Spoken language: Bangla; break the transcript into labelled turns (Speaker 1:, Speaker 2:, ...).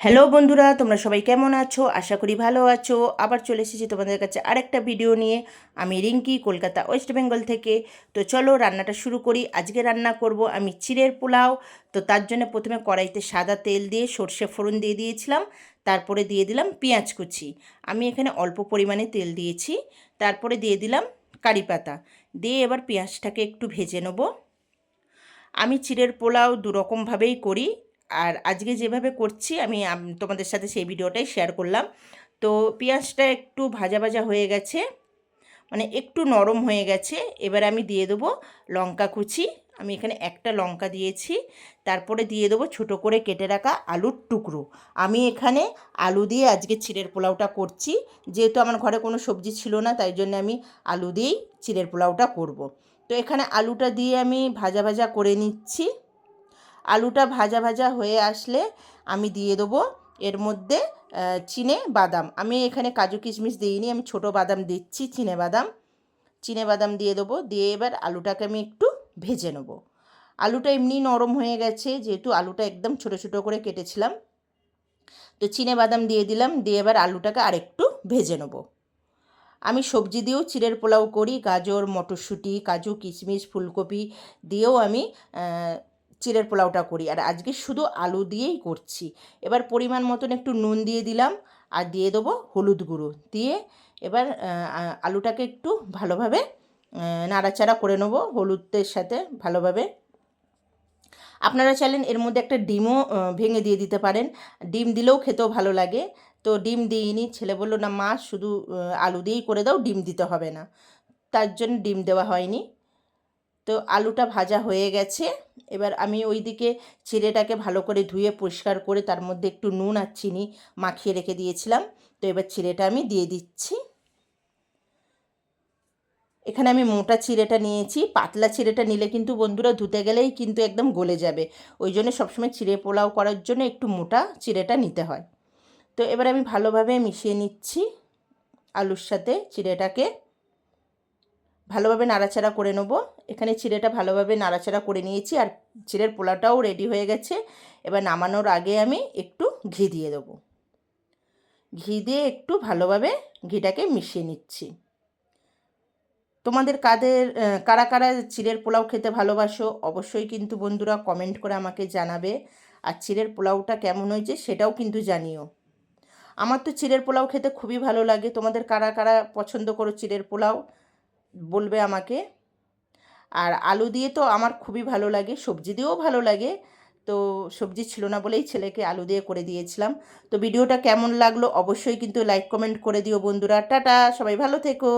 Speaker 1: হ্যালো বন্ধুরা, তোমরা সবাই কেমন আছো? আশা করি ভালো আছো। আবার চলে এসেছি তোমাদের কাছে আরেকটা ভিডিও নিয়ে। আমি রিঙ্কি, কলকাতা, ওয়েস্ট বেঙ্গল থেকে। তো চলো রান্নাটা শুরু করি। আজকে রান্না করব আমি চিড়ের পোলাও। তো তার জন্য প্রথমে কড়াইতে সাদা তেল দিয়ে সর্ষে ফোড়ন দিয়ে দিয়েছিলাম। তারপরে দিয়ে দিলাম পেঁয়াজ কুচি। আমি এখানে অল্প পরিমাণে তেল দিয়েছি। তারপরে দিয়ে দিলাম কারি পাতা। দিয়ে এবার পেঁয়াজটাকে একটু ভেজে নেব। আমি চিড়ের পোলাও দুরকমভাবেই করি। আর আজকে যেভাবে করছি, আমি তোমাদের সাথে সেই ভিডিওটাই শেয়ার করলাম। তো পেঁয়াজটা একটু ভাজা ভাজা হয়ে গেছে মানে একটু নরম হয়ে গেছে। এবার আমি দিয়ে দেবো লঙ্কা কুচি। আমি এখানে একটা লঙ্কা দিয়েছি, তারপরে দিয়ে দেবো ছোটো করে কেটে রাখা আলুর টুকরো। আমি এখানে আলু দিয়ে আজকে চিড়ের পোলাওটা করছি। যেহেতু আমার ঘরে কোনো সবজি ছিল না, তাই জন্য আমি আলু দিয়েই চিড়ের পোলাওটা করব। তো এখানে আলুটা দিয়ে আমি ভাজা ভাজা করে নিচ্ছি। আলুটা ভাজা ভাজা হয়ে আসলে আমি দিয়ে দেবো। এর মধ্যে চিনে বাদাম। আমি এখানে কাজু কিশমিশ দিইনি, আমি ছোট বাদাম দিচ্ছি, চিনে বাদাম। চিনে বাদাম দিয়ে দেবো, দিয়ে এবার আলুটাকে আমি একটু ভেজে নেব। আলুটা এমনি নরম হয়ে গেছে, যেহেতু আলুটা একদম ছোট ছোট করে কেটেছিলাম। তো চিনে বাদাম দিয়ে দিলাম, দিয়ে এবার আলুটাকে আরেকটু ভেজে নেব। আমি সবজি দিয়েও চিড়ের পোলাও করি, গাজর, মটরশুঁটি, কাজু কিশমিশ, ফুলকপি দিয়েও আমি চিড়ের পোলাওটা করি। আর আজকে শুধু আলু দিয়েই করছি। এবার পরিমাণ মতন একটু নুন দিয়ে দিলাম। আর দিয়ে দেবো হলুদ গুঁড়ো। দিয়ে এবার আলুটাকে একটু ভালোভাবে নাড়াচাড়া করে নেব হলুদের সাথে ভালোভাবে। আপনারা চাইলেন এর মধ্যে একটা ডিমও ভেঙে দিয়ে দিতে পারেন। ডিম দিলেও খেতেও ভালো লাগে। তো ডিম দিইনি। ছেলে বলল, না মা, শুধু আলু দিয়েই করে দাও, ডিম দিতে হবে না। তার জন্য ডিম দেওয়া হয়নি। তো আলুটা ভাজা হয়ে গেছে। এবার আমি ওইদিকে চিড়েটাকে ভালো করে ধুয়ে পরিষ্কার করে তার মধ্যে একটু নুন আর চিনি মাখিয়ে রেখে দিয়েছিলাম। তো এবার চিড়েটা আমি দিয়ে দিচ্ছি। এখানে আমি মোটা চিড়েটা নিয়েছি। পাতলা চিড়েটা নিলে কিন্তু বন্ধুরা ধুতে গেলেই কিন্তু একদম গলে যাবে। ওই জন্য সবসময় চিড়ে পোলাও করার জন্য একটু মোটা চিড়েটা নিতে হয়। তো এবার আমি ভালোভাবে মিশিয়ে নিচ্ছি আলুর সাথে চিড়েটাকে। ভালোভাবে নাড়াচাড়া করে নেব। এখানে চিড়েটা ভালোভাবে নাড়াচাড়া করে নিয়েছি আর চিড়ের পোলাটাও রেডি হয়ে গেছে। এবার নামানোর আগে আমি একটু ঘি দিয়ে দেবো। ঘি দিয়ে একটু ভালোভাবে ঘিটাকে মিশিয়ে নিচ্ছি। তোমাদের কাদের কারা কারা চিড়ের পোলাও খেতে ভালোবাসো অবশ্যই কিন্তু বন্ধুরা কমেন্ট করে আমাকে জানাবে। আর চিড়ের পোলাওটা কেমন হয়েছে সেটাও কিন্তু জানিও। আমার তো চিড়ের পোলাও খেতে খুবই ভালো লাগে। তোমাদের কারা কারা পছন্দ করো চিড়ের পোলাও? বলবে আমাকে। আর আলু দিয়ে তো আমার খুবই ভালো লাগে, সবজি দিয়েও ভালো লাগে। তো সবজি ছিল না বলেই ছেলেকে আলু দিয়ে করে দিয়েছিলাম। তো ভিডিওটা কেমন লাগল অবশ্যই কিন্তু লাইক, কমেন্ট করে দিও বন্ধুরা। টাটা, সবাই ভালো থেকো।